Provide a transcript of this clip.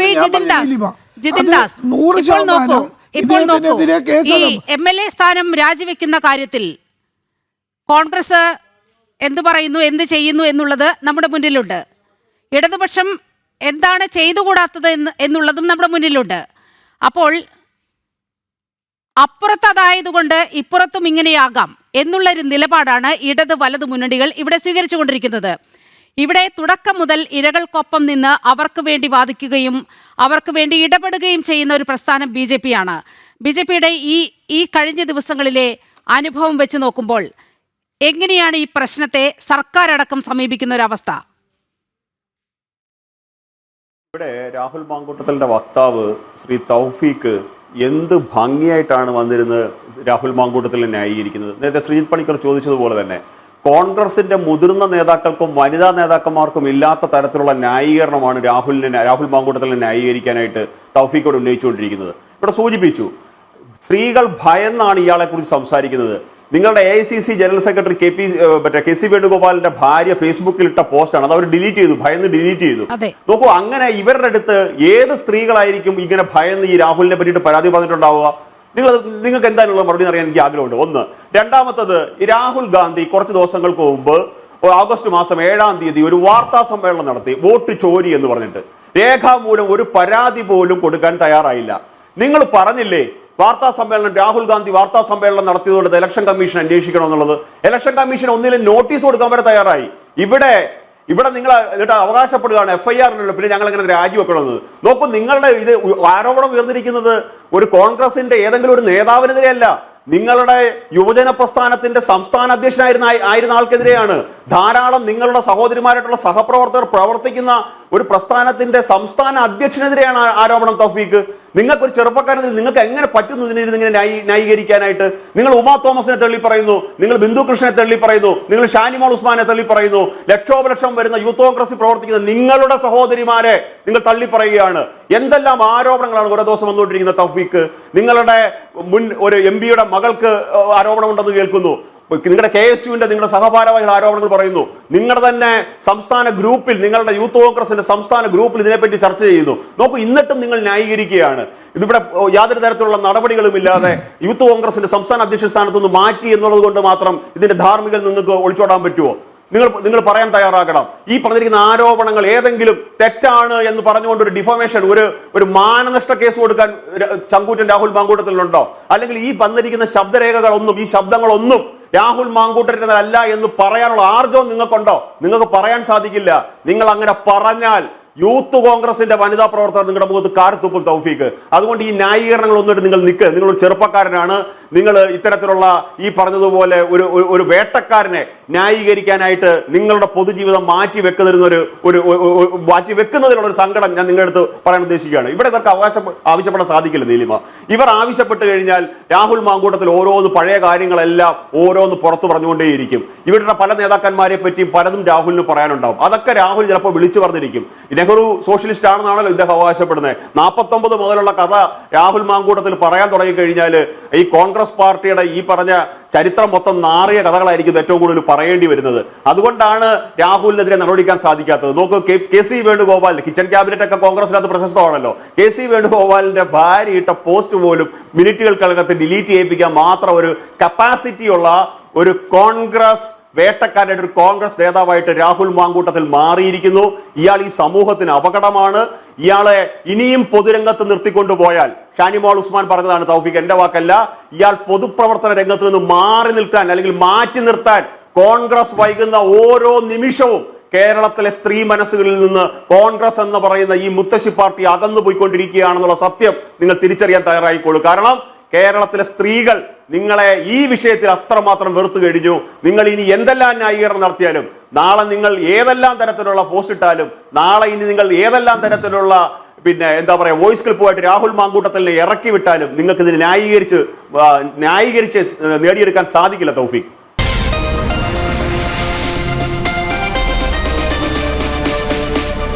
ശ്രീ ജിതിൻ ദാസ്. ജിതിൻ ദാസ്. ഇപ്പോൾ നോക്കൂ ഇപ്പോൾ നോക്കൂ. ഈ എം എൽ എ സ്ഥാനം രാജിവെക്കുന്ന കാര്യത്തിൽ കോൺഗ്രസ് എന്ത് പറയുന്നു എന്ത് ചെയ്യുന്നു എന്നുള്ളത് നമ്മുടെ മുന്നിലുണ്ട്. ഇടതുപക്ഷം എന്താണ് ചെയ്തുകൂടാത്തത് എന്ന് എന്നുള്ളതും നമ്മുടെ മുന്നിലുണ്ട്. അപ്പോൾ അപ്പുറത്ത് അതായതുകൊണ്ട് ഇപ്പുറത്തും ഇങ്ങനെയാകാം എന്നുള്ളൊരു നിലപാടാണ് ഇടത് വലത് മുന്നണികൾ ഇവിടെ സ്വീകരിച്ചുകൊണ്ടിരിക്കുന്നത്. ഇവിടെ തുടക്കം മുതൽ ഇരകൾക്കൊപ്പം നിന്ന് അവർക്ക് വേണ്ടി വാദിക്കുകയും അവർക്ക് വേണ്ടി ഇടപെടുകയും ചെയ്യുന്ന ഒരു പ്രസ്ഥാനം ബി ജെ പി ആണ് ബി ജെ പിയുടെ ഈ ഈ കഴിഞ്ഞ ദിവസങ്ങളിലെ അനുഭവം വെച്ച് നോക്കുമ്പോൾ എങ്ങനെയാണ് ഈ പ്രശ്നത്തെ സർക്കാർ അടക്കം സമീപിക്കുന്ന ഒരു അവസ്ഥ? ഇവിടെ രാഹുൽ മാങ്കൂട്ടത്തലിന്റെ വക്താവ് ശ്രീ തൗഫീഖ് എന്ത് ഭംഗിയായിട്ടാണ് വന്നിരുന്നത് രാഹുൽ മാങ്കൂട്ടത്തിൽ ന്യായീകരിക്കുന്നത്? നേരത്തെ ശ്രീജിത് പണിക്കർ ചോദിച്ചതുപോലെ തന്നെ കോൺഗ്രസിന്റെ മുതിർന്ന നേതാക്കൾക്കും വനിതാ നേതാക്കന്മാർക്കും ഇല്ലാത്ത തരത്തിലുള്ള ന്യായീകരണമാണ് രാഹുലിനെ രാഹുൽ മാങ്കൂട്ടത്തിനെ ന്യായീകരിക്കാനായിട്ട് തൗഫീഖോട് ഉന്നയിച്ചുകൊണ്ടിരിക്കുന്നത്. ഇവിടെ സൂചിപ്പിച്ചു സ്ത്രീകൾ ഭയന്നാണ് ഇയാളെ കുറിച്ച് സംസാരിക്കുന്നത്. നിങ്ങളുടെ A I C C general secretary K P മറ്റേ കെ സി വേണുഗോപാലിന്റെ ഭാര്യ ഫേസ്ബുക്കിൽ ഇട്ട പോസ്റ്റാണ്. അത് അവർ ഡിലീറ്റ് ചെയ്തു ഭയന്ന് ഡിലീറ്റ് ചെയ്തു. നോക്കൂ അങ്ങനെ ഇവരുടെ അടുത്ത് ഏത് സ്ത്രീകളായിരിക്കും ഇങ്ങനെ ഭയന്ന് ഈ രാഹുലിനെ പറ്റിയിട്ട് പരാതി പറഞ്ഞിട്ടുണ്ടാവുക? നിങ്ങൾ നിങ്ങൾക്ക് എന്തായാലുള്ള മറുപടി അറിയാൻ എനിക്ക് ആഗ്രഹമുണ്ട്. ഒന്ന് രണ്ടാമത്തത് രാഹുൽ ഗാന്ധി കുറച്ച് ദിവസങ്ങൾക്ക് മുമ്പ് ഓഗസ്റ്റ് മാസം ഏഴാം തീയതി ഒരു വാർത്താ സമ്മേളനം നടത്തി വോട്ട് ചോരി എന്ന് പറഞ്ഞിട്ട്. രേഖാമൂലം ഒരു പരാതി പോലും കൊടുക്കാൻ തയ്യാറായില്ല. നിങ്ങൾ പറഞ്ഞില്ലേ വാർത്താ സമ്മേളനം രാഹുൽ ഗാന്ധി വാർത്താ സമ്മേളനം നടത്തിയതുകൊണ്ട് ഇലക്ഷൻ കമ്മീഷൻ അന്വേഷിക്കണം എന്നുള്ളത് ഇലക്ഷൻ കമ്മീഷൻ ഒന്നിലും നോട്ടീസ് കൊടുക്കാൻ വരെ തയ്യാറായി. ഇവിടെ ഇവിടെ നിങ്ങൾ എന്നിട്ട് അവകാശപ്പെടുകയാണ് എഫ് ഐ ആറിനുള്ള പിന്നെ ഞങ്ങൾ എങ്ങനെ രാജിവെക്കണമെന്ന്. നോക്കൂ നിങ്ങളുടെ ഇത് ആരോപണം ഉയർന്നിരിക്കുന്നത് ഒരു കോൺഗ്രസിന്റെ ഏതെങ്കിലും ഒരു നേതാവിനെതിരെയല്ല. നിങ്ങളുടെ യുവജന പ്രസ്ഥാനത്തിന്റെ സംസ്ഥാന അധ്യക്ഷനായിരുന്ന ആയി- ആയിരുന്ന ആൾക്കെതിരെയാണ്. ധാരാളം നിങ്ങളുടെ സഹോദരിമാരായിട്ടുള്ള സഹപ്രവർത്തകർ പ്രവർത്തിക്കുന്ന ഒരു പ്രസ്ഥാനത്തിന്റെ സംസ്ഥാന അധ്യക്ഷനെതിരെയാണ് ആരോപണം തൗഫീക്ക് നിങ്ങൾക്ക് ഒരു ചെറുപ്പക്കാരൻ നിങ്ങൾക്ക് എങ്ങനെ പറ്റുന്നു ഇതിനെ ഇങ്ങനെ ന്യായീ- ന്യായീകരിക്കാനായിട്ട്? നിങ്ങൾ ഉമാ തോമസിനെ തള്ളി പറയുന്നു നിങ്ങൾ ബിന്ദു കൃഷ്ണനെ തള്ളി പറയുന്നു നിങ്ങൾ ഷാനിമോൾ ഉസ്മാനെ തള്ളി പറയുന്നു ലക്ഷോപലക്ഷം വരുന്ന യൂത്തോക്രസി പ്രവർത്തിക്കുന്ന നിങ്ങളുടെ സഹോദരിമാരെ നിങ്ങൾ തള്ളി പറയുകയാണ്. എന്തെല്ലാം ആരോപണങ്ങളാണ് ഓരോ ദിവസം വന്നുകൊണ്ടിരിക്കുന്ന തൗഫീക്ക് നിങ്ങളുടെ മുൻ ഒരു എം പിയുടെ മകൾക്ക് ആരോപണം ആരോപണമുണ്ടെന്ന് കേൾക്കുന്നു. നിങ്ങളുടെ കെ എസ് യുവിന്റെ നിങ്ങളുടെ സഹഭാരവാഹികൾ ആരോപണങ്ങൾ പറയുന്നു. നിങ്ങളുടെ തന്നെ സംസ്ഥാന ഗ്രൂപ്പിൽ നിങ്ങളുടെ യൂത്ത് കോൺഗ്രസിന്റെ സംസ്ഥാന ഗ്രൂപ്പിൽ ഇതിനെപ്പറ്റി ചർച്ച ചെയ്യുന്നു. നോക്കൂ ഇന്നിട്ടും നിങ്ങൾ ന്യായീകരിക്കുകയാണ്. ഇതിവിടെ യാതൊരു തരത്തിലുള്ള നടപടികളും ഇല്ലാതെ യൂത്ത് കോൺഗ്രസിന്റെ സംസ്ഥാന അധ്യക്ഷ സ്ഥാനത്തുനിന്ന് മാറ്റി എന്നുള്ളത് കൊണ്ട് മാത്രം ഇതിന്റെ ധാർമ്മികത നിങ്ങൾക്ക് ഒളിച്ചോടാൻ പറ്റുമോ നിങ്ങൾ നിങ്ങൾ പറയാൻ തയ്യാറാകണം. ഈ പറഞ്ഞിരിക്കുന്ന ആരോപണങ്ങൾ ഏതെങ്കിലും തെറ്റാണ് എന്ന് പറഞ്ഞുകൊണ്ട് ഒരു ഡിഫോമേഷൻ ഒരു ഒരു മാനനഷ്ട കേസ് കൊടുക്കാൻ ചങ്കൂറ്റൻ രാഹുൽ മാങ്കൂട്ടത്തിലുണ്ടോ? അല്ലെങ്കിൽ ഈ വന്നിരിക്കുന്ന ശബ്ദരേഖകളൊന്നും ഈ ശബ്ദങ്ങളൊന്നും രാഹുൽ മാങ്കൂട്ടരുടേതല്ല എന്ന് പറയാനുള്ള ആർജവും നിങ്ങൾക്കുണ്ടോ? നിങ്ങൾക്ക് പറയാൻ സാധിക്കില്ല. നിങ്ങൾ അങ്ങനെ പറഞ്ഞാൽ യൂത്ത് കോൺഗ്രസിന്റെ വനിതാ പ്രവർത്തകർ നിങ്ങളുടെ മുഖത്ത് കാർത്തുപ്പും തൗഫീക്ക് അതുകൊണ്ട് ഈ ന്യായീകരണങ്ങൾ ഒന്നിട്ട് നിങ്ങൾ നിൽക്ക്. നിങ്ങൾ ഒരു ചെറുപ്പക്കാരനാണ്. നിങ്ങൾ ഇത്തരത്തിലുള്ള ഈ പറഞ്ഞതുപോലെ ഒരു ഒരു- വേട്ടക്കാരനെ ന്യായീകരിക്കാനായിട്ട് നിങ്ങളുടെ പൊതുജീവിതം മാറ്റി ഒരു ഒരു- ഒരു- മാറ്റി വെക്കുന്നതിനുള്ള ഒരു സങ്കടം ഞാൻ നിങ്ങളുടെ അടുത്ത് പറയാൻ ഉദ്ദേശിക്കുകയാണ്. ഇവിടെ ഇവർക്ക് അവകാശം ആവശ്യപ്പെടാൻ സാധിക്കില്ല നീലിമ. ഇവർ ആവശ്യപ്പെട്ട് കഴിഞ്ഞാൽ രാഹുൽ മാങ്കൂട്ടത്തിൽ ഓരോന്ന് പഴയ കാര്യങ്ങളെല്ലാം ഓരോന്ന് പുറത്തു പറഞ്ഞുകൊണ്ടേയിരിക്കും. ഇവരുടെ പല നേതാക്കന്മാരെ പറ്റിയും പലതും രാഹുലിന് പറയാനുണ്ടാവും. അതൊക്കെ രാഹുൽ ചിലപ്പോൾ വിളിച്ചു പറഞ്ഞിരിക്കും. നെഹ്റു സോഷ്യലിസ്റ്റ് ആണെന്നാണല്ലോ ഇദ്ദേഹം അവകാശപ്പെടുന്നത്. നാൽപ്പത്തൊമ്പത് മുതലുള്ള കഥ രാഹുൽ മാങ്കൂട്ടത്തിൽ പറയാൻ തുടങ്ങിക്കഴിഞ്ഞാൽ ഈ കോൺഗ്രസ് പാർട്ടിയുടെ ഈ പറഞ്ഞ ചരിത്രം മൊത്തം നാറിയ കഥകളായിരിക്കും ഏറ്റവും കൂടുതൽ പറയേണ്ടി വരുന്നത്. അതുകൊണ്ടാണ് രാഹുലിനെതിരെ നടപടിക്കാൻ സാധിക്കാത്തത്. നോക്ക് K C Venugopal kitchen cabinet ഒക്കെ കോൺഗ്രസിനകത്ത് പ്രശസ്തമാണല്ലോ. കെ സി വേണുഗോപാലിന്റെ ഭാര്യ ഇട്ട പോസ്റ്റ് പോലും മിനിറ്റുകൾക്കകത്ത് ഡിലീറ്റ് ചെയ്യിപ്പിക്കാൻ മാത്രം ഒരു കപ്പാസിറ്റിയുള്ള ഒരു കോൺഗ്രസ് വേട്ടക്കാരുടെ ഒരു കോൺഗ്രസ് നേതാവായിട്ട് രാഹുൽ മാങ്കൂട്ടത്തിൽ മാറിയിരിക്കുന്നു. ഇയാൾ ഈ സമൂഹത്തിന് അപകടമാണ്. ഇയാളെ ഇനിയും പൊതുരംഗത്ത് നിർത്തിക്കൊണ്ടുപോയാൽ ഷാനിമോൾ ഉസ്മാൻ പറഞ്ഞതാണ് തൗഫീഖ്. എന്റെ വാക്കല്ല ഇയാൾ പൊതുപ്രവർത്തന രംഗത്ത് നിന്ന് മാറി നിൽക്കാൻ അല്ലെങ്കിൽ മാറ്റി നിർത്താൻ കോൺഗ്രസ് വൈകുന്ന ഓരോ നിമിഷവും കേരളത്തിലെ സ്ത്രീ മനസ്സുകളിൽ നിന്ന് കോൺഗ്രസ് എന്ന് പറയുന്ന ഈ മുത്തശ്ശി പാർട്ടി അകന്നു പോയിക്കൊണ്ടിരിക്കുകയാണെന്നുള്ള സത്യം നിങ്ങൾ തിരിച്ചറിയാൻ തയ്യാറായിക്കോളൂ. കാരണം കേരളത്തിലെ സ്ത്രീകൾ നിങ്ങളെ ഈ വിഷയത്തിൽ അത്രമാത്രം വെറുത്തു കഴിഞ്ഞു. നിങ്ങൾ ഇനി എന്തെല്ലാം ന്യായീകരണം നടത്തിയാലും നാളെ നിങ്ങൾ ഏതെല്ലാം തരത്തിലുള്ള പോസ്റ്റ് ഇട്ടാലും നാളെ ഇനി നിങ്ങൾ ഏതെല്ലാം തരത്തിലുള്ള പിന്നെ എന്താ പറയാ വോയിസ് ക്ലിപ്പുമായിട്ട് രാഹുൽ മാങ്കൂട്ടത്തിനെ ഇറക്കി വിട്ടാലും നിങ്ങൾക്ക് ഇതിന് ന്യായീകരിച്ച് ന്യായീകരിച്ച് നേടിയെടുക്കാൻ സാധിക്കില്ല തൗഫീഖ്.